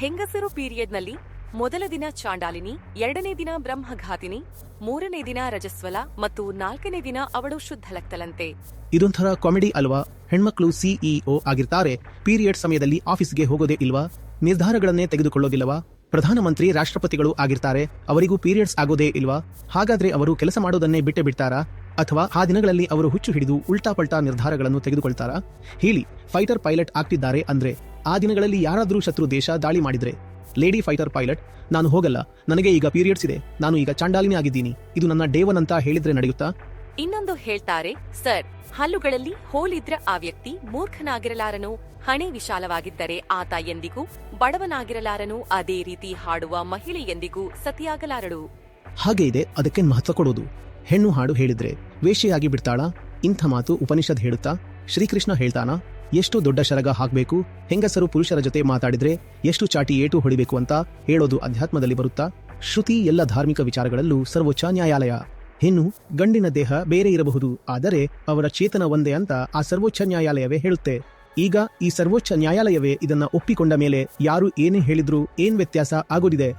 ಹೆಂಗಸರು ಪೀರಿಯಡ್ನಲ್ಲಿ ಮೊದಲ ದಿನ ಚಾಂಡಾಲಿನಿ, ಎರಡನೇ ದಿನ ಬ್ರಹ್ಮಘಾತಿನಿ, ಮೂರನೇ ದಿನ ರಜಸ್ವಲ ಮತ್ತು ನಾಲ್ಕನೇ ದಿನ ಅವಳು ಶುದ್ಧಲಕ್ತಲಂತೆ ಇದೊಂಥರ ಕಾಮಿಡಿ ಅಲ್ವಾ? ಹೆಣ್ಮಕ್ಳು ಸಿಇಒ ಆಗಿರ್ತಾರೆ, ಪೀರಿಯಡ್ ಸಮಯದಲ್ಲಿ ಆಫೀಸ್ಗೆ ಹೋಗೋದೇ ಇಲ್ವಾ? ನಿರ್ಧಾರಗಳನ್ನೇ ತೆಗೆದುಕೊಳ್ಳೋದಿಲ್ಲವಾ? ಪ್ರಧಾನಮಂತ್ರಿ, ರಾಷ್ಟ್ರಪತಿಗಳು ಆಗಿರ್ತಾರೆ, ಅವರಿಗೂ ಪೀರಿಯಡ್ಸ್ ಆಗೋದೇ ಇಲ್ವಾ? ಹಾಗಾದ್ರೆ ಅವರು ಕೆಲಸ ಮಾಡೋದನ್ನೇ ಬಿಟ್ಟೆ ಬಿಡ್ತಾರಾ? ಅಥವಾ ಆ ದಿನಗಳಲ್ಲಿ ಅವರು ಹುಚ್ಚು ಹಿಡಿದು ಉಲ್ಟಾ ಪಲ್ಟಾ ನಿರ್ಧಾರಗಳನ್ನು ತೆಗೆದುಕೊಳ್ತಾರಾ? ಹೇಳಿ, ಫೈಟರ್ ಪೈಲಟ್ ಆಗ್ತಿದ್ದಾರೆ ಅಂದ್ರೆ ಆ ದಿನಗಳಲ್ಲಿ ಯಾರಾದರೂ ಶತ್ರು ದೇಶ ದಾಳಿ ಮಾಡಿದರೆ ಲೇಡಿ ಫೈಟರ್ ಪೈಲಟ್ ನಾನು ಹೋಗಲ್ಲ ನನಗೆ ಈಗ ಪೀರಿಯಡ್ಸ್ ಇದೆ ನಾನು ಈಗ ಚಾಂಡಾಲಿನಿ ಆಗಿದ್ದೀನಿ ಇದು ನನ್ನ ಡೇವನ್ ಅಂತ ಹೇಳಿದ್ರೆ ನಡೆಯುತ್ತಾ? ಇನ್ನೊಂದು ಹೇಳ್ತಾರೆ ಸರ್ ಹಲ್ಲುಗಳಲ್ಲಿ ಹೋಲಿದ್ರ ಆ ವ್ಯಕ್ತಿ ಮೂರ್ಖನಾಗಿರಲಾರನು ಹಣೆ ವಿಶಾಲವಾಗಿದ್ದರೆ ಆತ ಎಂದಿಗೂ ಬಡವನಾಗಿರಲಾರನು ಅದೇ ರೀತಿ ಹಾಡುವ ಮಹಿಳೆ ಎಂದಿಗೂ ಸತಿಯಾಗಲಾರಳು. ಹಾಗೆ ಇದೆ ಅದಕ್ಕೆ ಮಹತ್ವ ಕೊಡೋದು. ಹೆಣ್ಣು ಹಾಡು ಹೇಳಿದ್ರೆ ವೇಷೆಯಾಗಿ ಬಿಡ್ತಾಳಾ? ಇಂಥ ಮಾತು ಉಪನಿಷದ್ ಹೇಳುತ್ತಾ? ಶ್ರೀಕೃಷ್ಣ ಹೇಳ್ತಾನ? ಎಷ್ಟು ದೊಡ್ಡ ಶರಗ ಹಾಕಬೇಕು? ಹೆಂಗಸರು ಪುರುಷರ ಜೊತೆ ಮಾತಾಡಿದ್ರೆ ಎಷ್ಟು ಚಾಟಿ ಏಟು ಹೊಡಿಬೇಕು ಅಂತ ಹೇಳೋದು ಅಧ್ಯಾತ್ಮದಲ್ಲಿ ಬರುತ್ತಾ? ಶ್ರುತಿ ಎಲ್ಲ ಧಾರ್ಮಿಕ ವಿಚಾರಗಳಲ್ಲೂ ಸರ್ವೋಚ್ಚ ನ್ಯಾಯಾಲಯ. ಇನ್ನು ಗಂಡಿನ ದೇಹ ಬೇರೆ ಇರಬಹುದು, ಆದರೆ ಅವರ ಚೇತನ ಒಂದೇ ಅಂತ ಆ ಸರ್ವೋಚ್ಚ ನ್ಯಾಯಾಲಯವೇ ಹೇಳುತ್ತೆ. ಈಗ ಈ ಸರ್ವೋಚ್ಚ ನ್ಯಾಯಾಲಯವೇ ಇದನ್ನ ಒಪ್ಪಿಕೊಂಡ ಮೇಲೆ ಯಾರು ಏನೇ ಹೇಳಿದ್ರೂ ಏನ್ ವ್ಯತ್ಯಾಸ ಆಗೋದಿದೆ?